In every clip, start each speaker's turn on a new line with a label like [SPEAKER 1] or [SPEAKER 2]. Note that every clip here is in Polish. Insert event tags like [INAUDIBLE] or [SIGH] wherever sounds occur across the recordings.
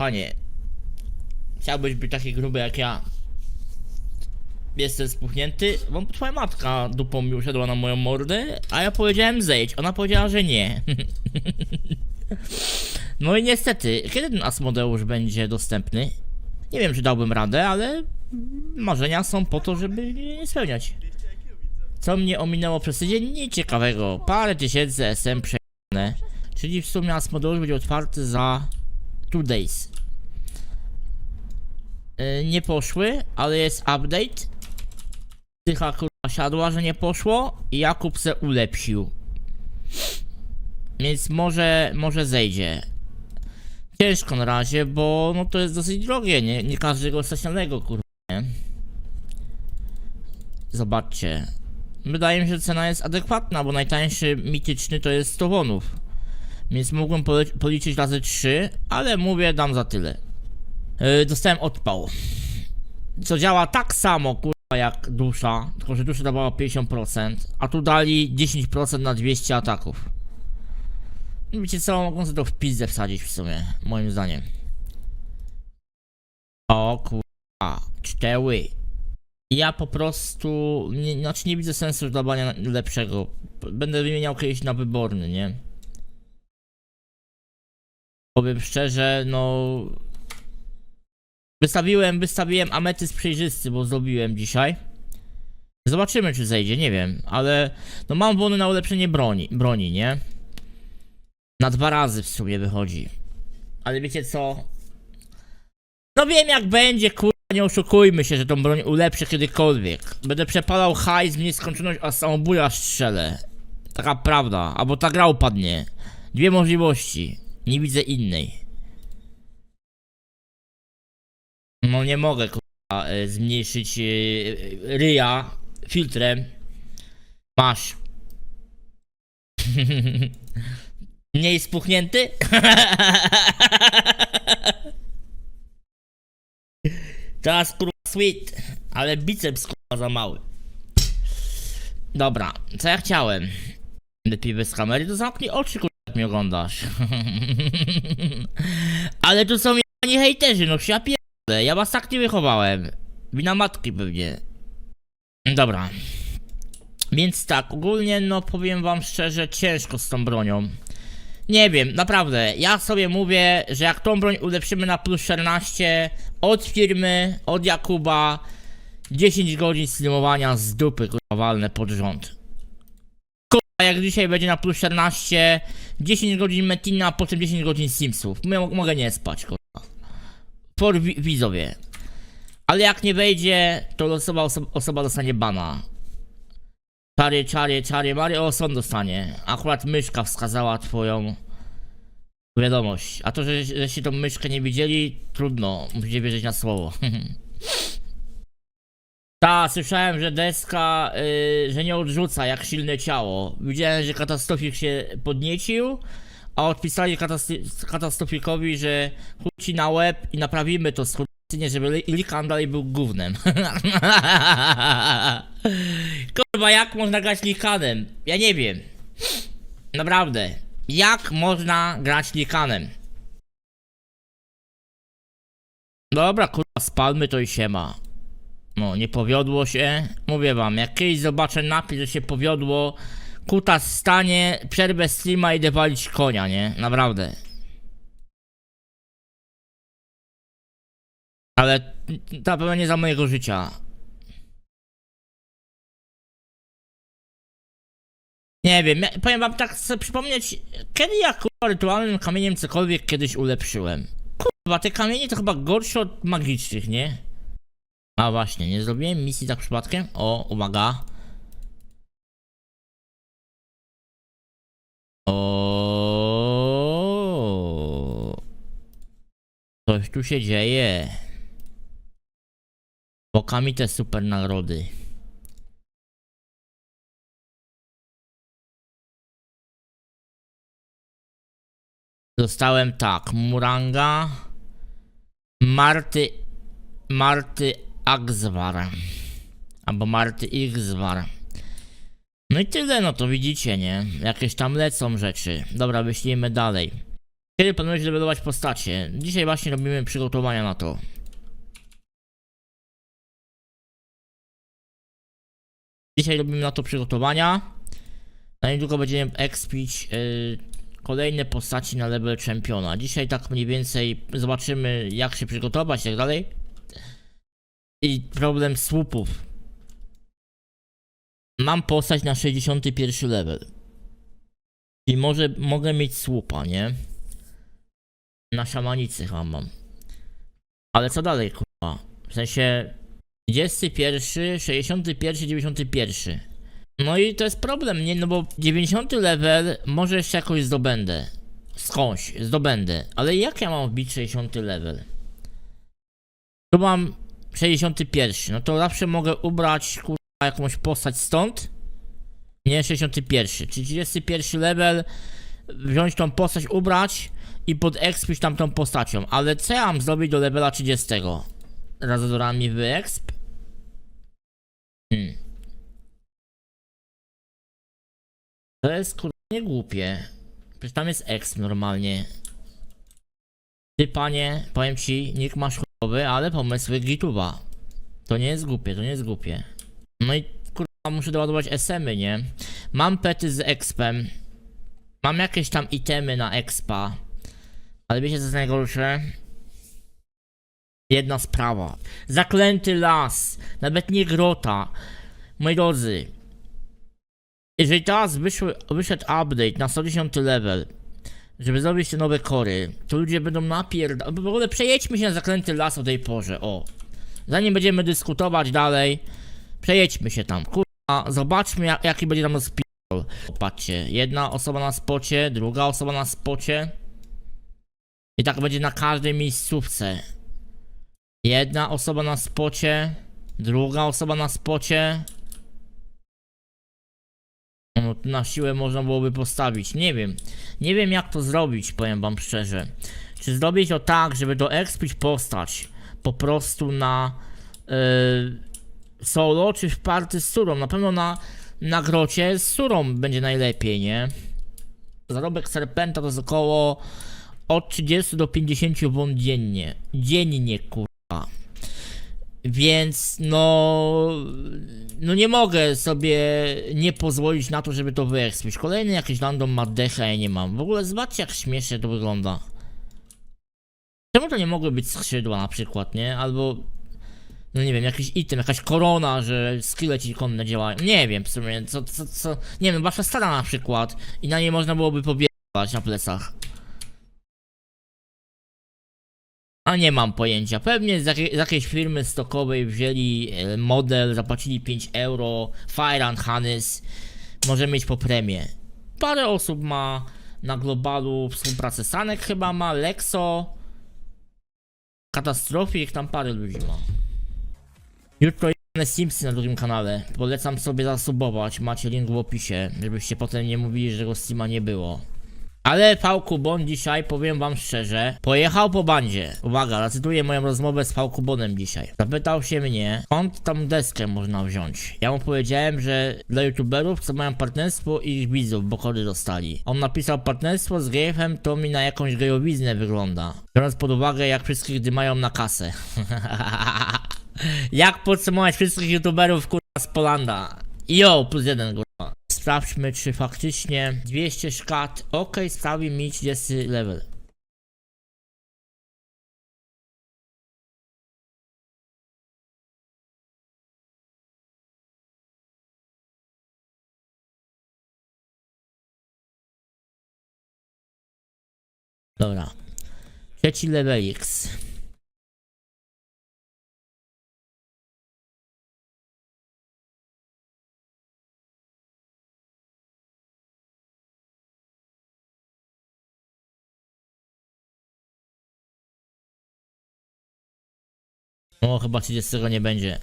[SPEAKER 1] Panie, chciałbyś być taki gruby jak ja. Jestem spuchnięty, bo twoja matka dupą mi usiadła na moją mordę, a ja powiedziałem zejdź. Ona powiedziała, że nie. [LAUGHS] no i niestety, kiedy ten Asmodeusz będzie dostępny? Nie wiem, czy dałbym radę, ale marzenia są po to, żeby nie spełniać. Co mnie ominęło przez tydzień? Nic ciekawego. Parę tysięcy SM przejęte. Czyli w sumie Asmodeusz będzie otwarty za 2 days. Yy, nie poszły, ale jest update. Tycha kurwa siadła, że nie poszło i Jakub se ulepsił. Więc może, może zejdzie. Ciężko na razie, bo no to jest dosyć drogie, nie, nie każdego stacjonarnego kurwa, nie? Zobaczcie. Wydaje mi się, że cena jest adekwatna, bo najtańszy mityczny to jest 100 wonów. Więc mógłbym policzyć razy 3, ale mówię, dam za tyle. Yy, dostałem odpał. Co działa tak samo, kurwa, jak dusza, tylko że dusza dawała 50%, a tu dali 10% na 200 ataków. Wiecie co, mogą sobie to w pizdę wsadzić w sumie, moim zdaniem. O kurwa, cztery. Ja po prostu, nie, znaczy nie widzę sensu dawania lepszego. Będę wymieniał kiedyś na wyborny, nie? Powiem szczerze, no... Wystawiłem, wystawiłem ametyst przejrzysty, bo zrobiłem dzisiaj. Zobaczymy, czy zejdzie, nie wiem, ale no mam wony na ulepszenie broni, broni, nie? Na dwa razy w sumie wychodzi. Ale wiecie co? No wiem jak będzie, kurwa, nie oszukujmy się, że tą broń ulepszę kiedykolwiek. Będę przepalał hajs w nieskończoność, a samobuja strzelę. Taka prawda, albo ta gra upadnie. Dwie możliwości. Nie widzę innej. No nie mogę, kurwa, e, zmniejszyć e, e, ryja filtrem. Masz. [LAUGHS] Mniej spuchnięty? [LAUGHS] Teraz kurwa sweet, ale biceps kurwa za mały. Dobra, co ja chciałem? Lepiej bez kamery, to zamknij oczy kurwa jak mnie oglądasz. [LAUGHS] ale tu są jebani hejterzy, no ja ja was tak nie wychowałem. Wina matki pewnie. Dobra. Więc tak, ogólnie no powiem wam szczerze, ciężko z tą bronią. Nie wiem, naprawdę, ja sobie mówię, że jak tą broń ulepszymy na plus 14 od firmy, od Jakuba 10 godzin streamowania z dupy kurwa walne pod rząd. Kurwa, jak dzisiaj będzie na plus 14 10 godzin Metina, a potem 10 godzin Simsów. Mo- mogę nie spać, kurwa. For wi- widzowie. Ale jak nie wejdzie, to osoba, osoba, osoba dostanie bana. Czary, czary, czary, Mary o sąd dostanie. Akurat myszka wskazała twoją wiadomość. A to, że, żeście tą myszkę nie widzieli, trudno. Musicie wierzyć na słowo. [LAUGHS] Ta, słyszałem, że deska, y, że nie odrzuca jak silne ciało. Widziałem, że katastrofik się podniecił, a odpisali katastrof- katastrofikowi, że chuj ci na łeb i naprawimy to skurczynie, żeby Li- Likan dalej był gównem. [LAUGHS] Kurwa, jak można grać Likanem? Ja nie wiem. Naprawdę. Jak można grać Likanem? Dobra, kurwa, spalmy to i się ma. No, nie powiodło się. Mówię wam, jak kiedyś zobaczę napis, że się powiodło, kutas stanie, przerwę streama i walić konia, nie? Naprawdę. Ale na pewno nie za mojego życia. Nie wiem, ja, powiem wam tak, chcę przypomnieć, kiedy ja kurwa rytualnym kamieniem cokolwiek kiedyś ulepszyłem. Kurwa, te kamienie to chyba gorsze od magicznych, nie? A właśnie, nie zrobiłem misji tak przypadkiem? O, uwaga. O, Coś tu się dzieje. Bokami te super nagrody. Dostałem tak, Muranga, Marty, Marty Axwar, albo Marty Xwar. No i tyle, no to widzicie, nie? Jakieś tam lecą rzeczy. Dobra, wyślijmy dalej. Kiedy planujesz levelować postacie? Dzisiaj właśnie robimy przygotowania na to. Dzisiaj robimy na to przygotowania. Na niedługo będziemy expić yy, kolejne postaci na level czempiona. Dzisiaj tak mniej więcej zobaczymy jak się przygotować i tak dalej. I problem słupów. Mam postać na 61 level. I może mogę mieć słupa, nie? Na szamanicy chyba mam. Ale co dalej, kurwa? W sensie 31, 61, 91. No i to jest problem, nie? No bo 90 level może jeszcze jakoś zdobędę. Skądś zdobędę. Ale jak ja mam wbić 60 level? Tu mam 61. No to zawsze mogę ubrać kurwa jakąś postać stąd. Nie 61. Czyli 31 level. Wziąć tą postać, ubrać i podexpić tamtą postacią. Ale co ja mam zrobić do levela 30? Razodorami wyexp? Hmm. To jest kurwa nie głupie. Przecież tam jest exp normalnie. Ty panie, powiem ci, nikt masz chujowy, ale pomysły gituba. To nie jest głupie, to nie jest głupie. No i kurwa muszę doładować SM-y, nie? Mam pety z expem. Mam jakieś tam itemy na expa. Ale wiecie co jest najgorsze? Jedna sprawa. Zaklęty las. Nawet nie grota. Moi drodzy. Jeżeli teraz wyszły, wyszedł update na 110 level, żeby zrobić te nowe kory, to ludzie będą napierdalać. W ogóle przejedźmy się na zaklęty las o tej porze, o. Zanim będziemy dyskutować dalej, przejedźmy się tam. Kurwa, zobaczmy jak, jaki będzie tam rozpierdol. Patrzcie, jedna osoba na spocie, druga osoba na spocie. I tak będzie na każdej miejscówce. Jedna osoba na spocie, druga osoba na spocie. No, na siłę można byłoby postawić. Nie wiem. Nie wiem jak to zrobić, powiem wam szczerze. Czy zrobić to tak, żeby doexpić postać po prostu na yy, solo, czy w party z surą? Na pewno na, na grocie z surą będzie najlepiej, nie? Zarobek serpenta to jest około od 30 do 50 won dziennie. Dziennie, kurwa. Więc no. No nie mogę sobie nie pozwolić na to, żeby to wyekspić. Kolejny jakiś random ma decha, ja nie mam. W ogóle zobaczcie jak śmiesznie to wygląda. Czemu to nie mogły być skrzydła na przykład, nie? Albo. No nie wiem, jakiś item, jakaś korona, że skille ci konne działają. Nie wiem w sumie, co, co, co. Nie wiem, wasza stara na przykład. I na niej można byłoby pobierać na plecach. A nie mam pojęcia. Pewnie z, jakiej, z jakiejś firmy stokowej wzięli e, model, zapłacili 5 euro. Fire Hannes może mieć po premię. Parę osób ma na globalu współpracę. Sanek chyba ma, Lexo. Katastrofik, tam parę ludzi ma. Jutro jebane Simsy na drugim kanale. Polecam sobie zasubować. Macie link w opisie, żebyście potem nie mówili, że go Steama nie było. Ale Fałkubon dzisiaj, powiem wam szczerze, pojechał po bandzie. Uwaga, zacytuję moją rozmowę z Fałkubonem dzisiaj. Zapytał się mnie, skąd tam deskę można wziąć. Ja mu powiedziałem, że dla youtuberów, co mają partnerstwo i ich widzów, bo kody dostali. On napisał, partnerstwo z gejfem to mi na jakąś gejowiznę wygląda. Biorąc pod uwagę, jak wszystkich dymają na kasę. [LAUGHS] jak podsumować wszystkich youtuberów, kurwa, z Polanda? Yo, plus jeden, kurwa. Sprawdźmy, czy faktycznie 200 szkat. Ok, sprawi mi 30 level. Dobra. Trzeci level X. O, chyba 30 nie będzie.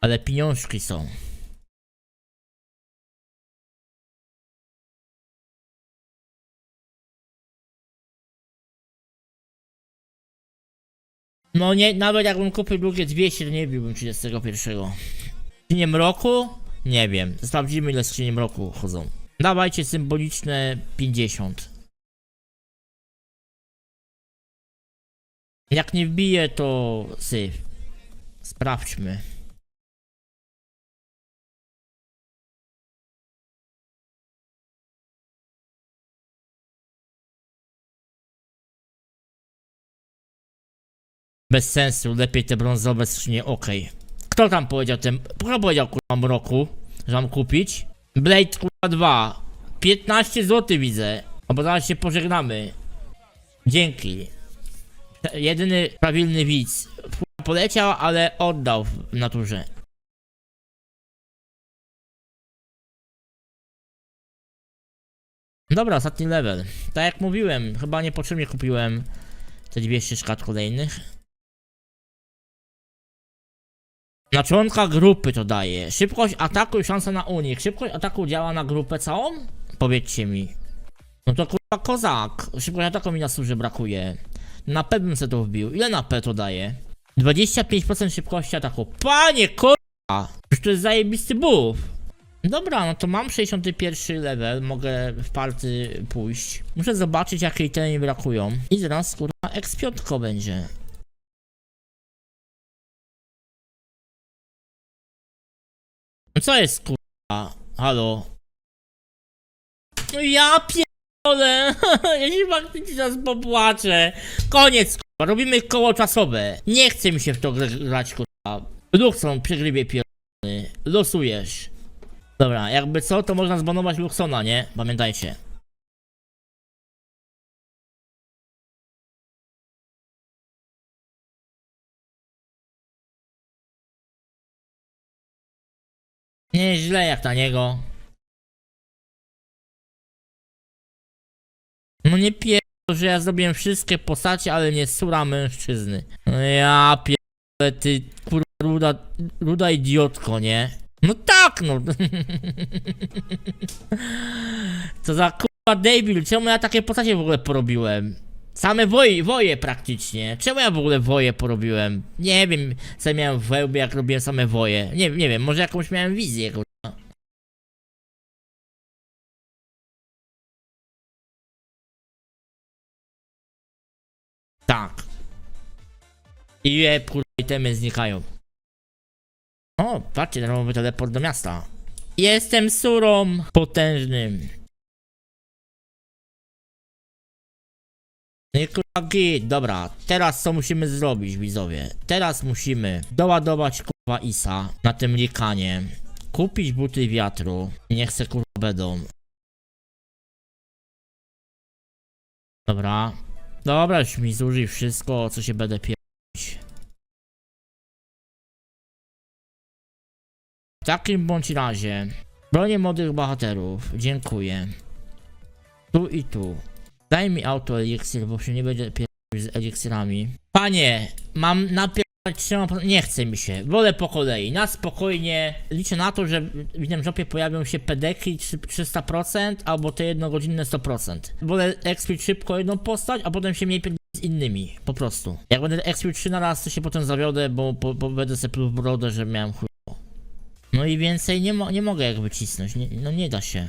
[SPEAKER 1] Ale pieniążki są. No nie, nawet jakbym kupił drugie 200, to nie biłbym 31. Skrzynie mroku? Nie wiem. Sprawdzimy ile skrzynie mroku chodzą. Dawajcie symboliczne 50. Jak nie wbije, to syf. Sprawdźmy. Bez sensu, lepiej te brązowe skrzynie, okej. Kto tam powiedział ten, kto powiedział kurwa mroku, że mam kupić? Blade kurwa 2, 15 zł widzę, o bo zaraz się pożegnamy. Dzięki. Jedyny prawilny widz. Kurwa, Poleciał, ale oddał w naturze. Dobra, ostatni level. Tak jak mówiłem, chyba niepotrzebnie kupiłem te 200 szkat kolejnych. Na członka grupy to daje. Szybkość ataku i szansa na unik. Szybkość ataku działa na grupę całą? Powiedzcie mi. No to kurwa kozak. Szybkość ataku mi na służy brakuje. Na P bym se to wbił. Ile na P to daje? 25% szybkości ataku. Panie kurwa! Przecież to jest zajebisty buff. Dobra, no to mam 61 level, mogę w party pójść. Muszę zobaczyć jakie te mi brakują. I zaraz kurwa X5 będzie. Co jest kurwa? Halo? No ja pierdolę! [LAUGHS] ja się faktycznie teraz popłaczę. Koniec kurwa, robimy koło czasowe. Nie chce mi się w to gr- grać kurwa. Luxon przegrywie pierdolony. Losujesz. Dobra, jakby co, to można zbanować Luxona, nie? Pamiętajcie. Nie źle jak na niego. No nie pierdol, że ja zrobiłem wszystkie postacie, ale nie sura mężczyzny. No ja pierdolę, ty kurwa ruda, ruda idiotko, nie? No tak, no. [LAUGHS] Co za kurwa debil, czemu ja takie postacie w ogóle porobiłem? Same woje, woje praktycznie. Czemu ja w ogóle woje porobiłem? Nie wiem, co miałem w wełbie, jak robiłem same woje. Nie, nie wiem, może jakąś miałem wizję, kurwa. Tak. I je, kurwa, itemy znikają. O, patrzcie, darmowy teleport do miasta. Jestem surą potężnym. Kurwa git, dobra, teraz co musimy zrobić widzowie? Teraz musimy doładować kurwa Isa na tym likanie, kupić buty wiatru, nie chcę kurwa będą. Dobra, dobra już mi zużyj wszystko co się będę pierdolić. W takim bądź razie, bronię młodych bohaterów, dziękuję. Tu i tu. Daj mi auto eliksir, bo się nie będzie pierdolić z eliksirami. Panie, mam napierdolić trzema... Nie chce mi się. Wolę po kolei. Na spokojnie. Liczę na to, że w jednym żopie pojawią się pedeki trzy- 300% albo te jednogodzinne 100%. Wolę expić szybko jedną postać, a potem się mniej pierdolić z innymi. Po prostu. Jak będę expił 3 na raz, to się potem zawiodę, bo, bo, bo będę sobie pluł brodę, że miałem chuj. No i więcej nie, mo nie mogę jakby cisnąć. Nie, no nie da się.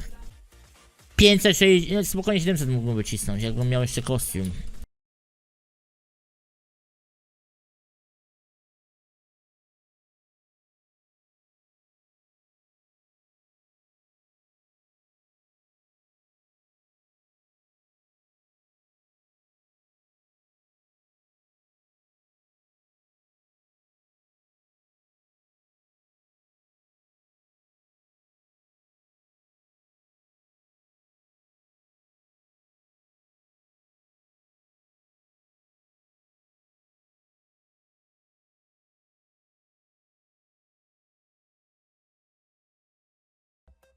[SPEAKER 1] 560, no spokojnie 700 mógłbym wycisnąć, jakbym miał jeszcze kostium.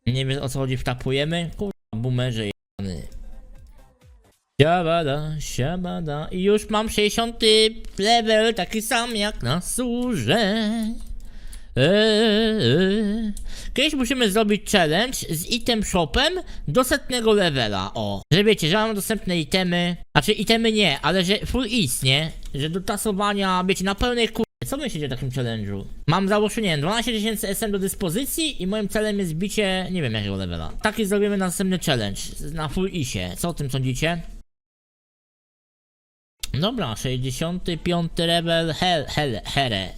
[SPEAKER 1] Nie wiem o co chodzi, wtapujemy? Kurwa, boomerze jebany. Siabada, siabada i już mam 60 level, taki sam jak na surze. Eee, Kiedyś musimy zrobić challenge z item shopem do setnego levela, o. Że wiecie, że mam dostępne itemy, znaczy itemy nie, ale że full ease, nie? Że do tasowania, wiecie, na pełnej kur... Co myślicie o takim challenge'u? Mam załóżmy, nie wiem, 12 tysięcy SM do dyspozycji i moim celem jest bicie, nie wiem jakiego levela. Taki zrobimy następny challenge, na full ease. Co o tym sądzicie? Dobra, 65 level, hel, hel, here.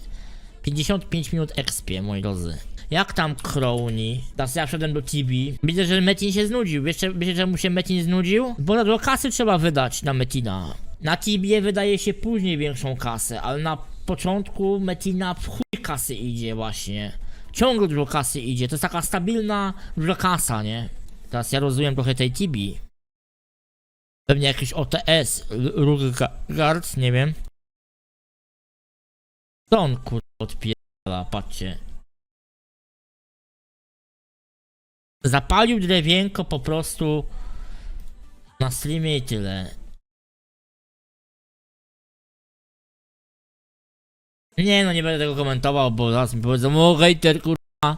[SPEAKER 1] 55 minut expie, moi drodzy. Jak tam Crowni? Teraz ja wszedłem do TB. Widzę, że Metin się znudził. Wiecie, wiecie czemu się Metin znudził? Bo do kasy trzeba wydać na Metina. Na TB wydaje się później większą kasę, ale na początku Metina w chuj kasy idzie właśnie. Ciągle dużo kasy idzie. To jest taka stabilna, duża kasa, nie? Teraz ja rozumiem trochę tej TB. Pewnie jakiś OTS, Rugard, nie wiem. Co on kurwa odpierdala, patrzcie. Zapalił drewienko po prostu na streamie i tyle. Nie no, nie będę tego komentował, bo zaraz mi powiedzą, o hejter kurwa.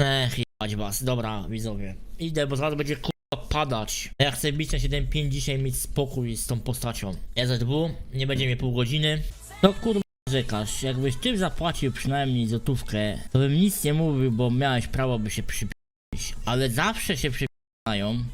[SPEAKER 1] Ech, jebać was, dobra widzowie. Idę, bo zaraz będzie kurwa padać. Ja chcę bić na 7.5 dzisiaj mieć spokój z tą postacią. EZW, nie będzie mnie pół godziny. No kurwa rzekasz, jakbyś ty zapłacił przynajmniej złotówkę, to bym nic nie mówił, bo miałeś prawo by się przypisać. Ale zawsze się przypisają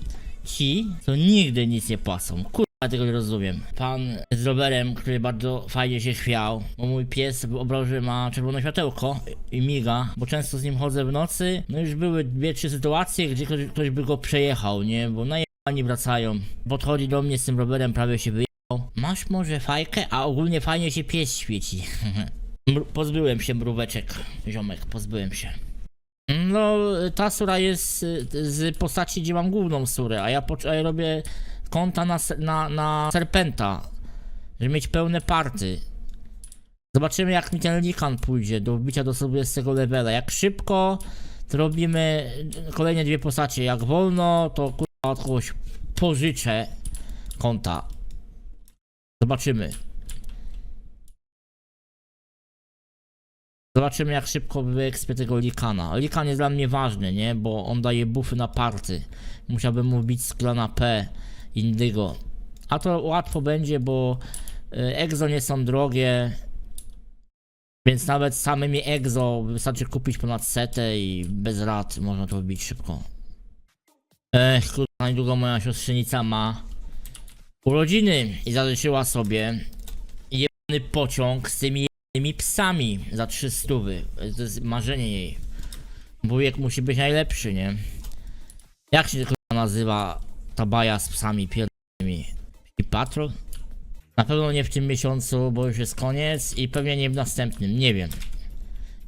[SPEAKER 1] ci, co nigdy nic nie płacą. Kurwa, ja tego nie rozumiem. Pan z rowerem, który bardzo fajnie się chwiał, bo mój pies w obroży ma czerwone światełko i miga, bo często z nim chodzę w nocy. No już były dwie, trzy sytuacje, gdzie ktoś, ktoś by go przejechał, nie? Bo najebani wracają. Podchodzi do mnie z tym rowerem, prawie się wyjechał. Masz może fajkę? A ogólnie fajnie się pies świeci. [LAUGHS] Pozbyłem się mróweczek, ziomek, pozbyłem się. No, ta sura jest z postaci, gdzie mam główną surę, a ja, pocz- a ja robię konta na, na, na Serpenta, żeby mieć pełne party. Zobaczymy jak mi ten Likan pójdzie do wbicia do sobie z tego levela. Jak szybko, to robimy kolejne dwie postacie. Jak wolno, to kurwa od kogoś pożyczę konta. Zobaczymy. Zobaczymy jak szybko wyekspię tego Likana. Likan jest dla mnie ważny, nie? Bo on daje buffy na party. Musiałbym mu wbić z klana P Indygo. A to łatwo będzie, bo y, Exo nie są drogie. Więc nawet samymi Exo wystarczy kupić ponad setę i bez rad można to wbić szybko. Ech, kurwa, niedługo moja siostrzenica ma urodziny i zaliczyła sobie jebany pociąg z tymi tymi psami za 300. To jest marzenie jej. Wujek musi być najlepszy, nie? Jak się tylko nazywa ta baja z psami pierdolonymi? I patrol? Na pewno nie w tym miesiącu, bo już jest koniec i pewnie nie w następnym, nie wiem.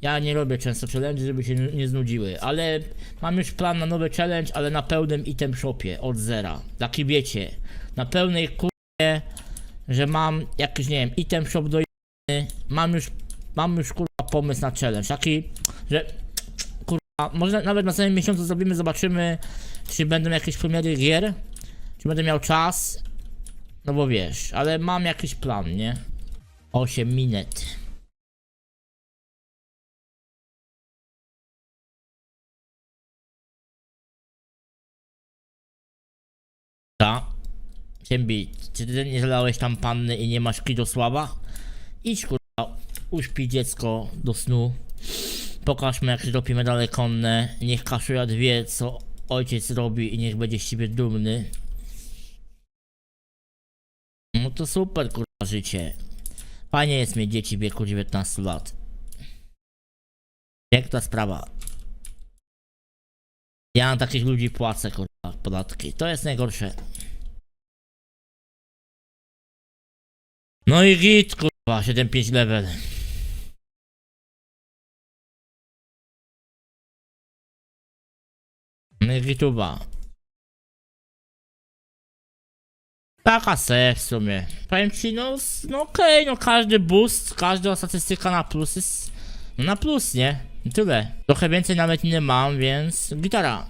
[SPEAKER 1] Ja nie robię często challenge, żeby się nie znudziły, ale mam już plan na nowy challenge, ale na pełnym item shopie od zera. Taki wiecie, na pełnej kurwie, że mam jakiś, nie wiem, item shop do mam już, mam już kurwa pomysł na challenge, taki, że kurwa, może nawet na samym miesiącu zrobimy, zobaczymy, czy będą jakieś premiery gier, czy będę miał czas, no bo wiesz, ale mam jakiś plan, nie? 8 minut. Ta. Ciembi, czy ty nie zalałeś tam panny i nie masz Kidosława? Idź kurwa, uśpi dziecko do snu. Pokażmy jak się robi medale konne. Niech Kaszujat wie co ojciec robi i niech będzie z ciebie dumny. No to super kurwa życie. Fajnie jest mieć dzieci w wieku 19 lat. Piękna sprawa. Ja na takich ludzi płacę kurwa podatki. To jest najgorsze. No i git kurwa 7-5 level. Gituba. Taka se w sumie. Powiem ci, no, no okej, no każdy boost, każda statystyka na plus jest no na plus, nie? I tyle. Trochę więcej nawet nie mam, więc gitara.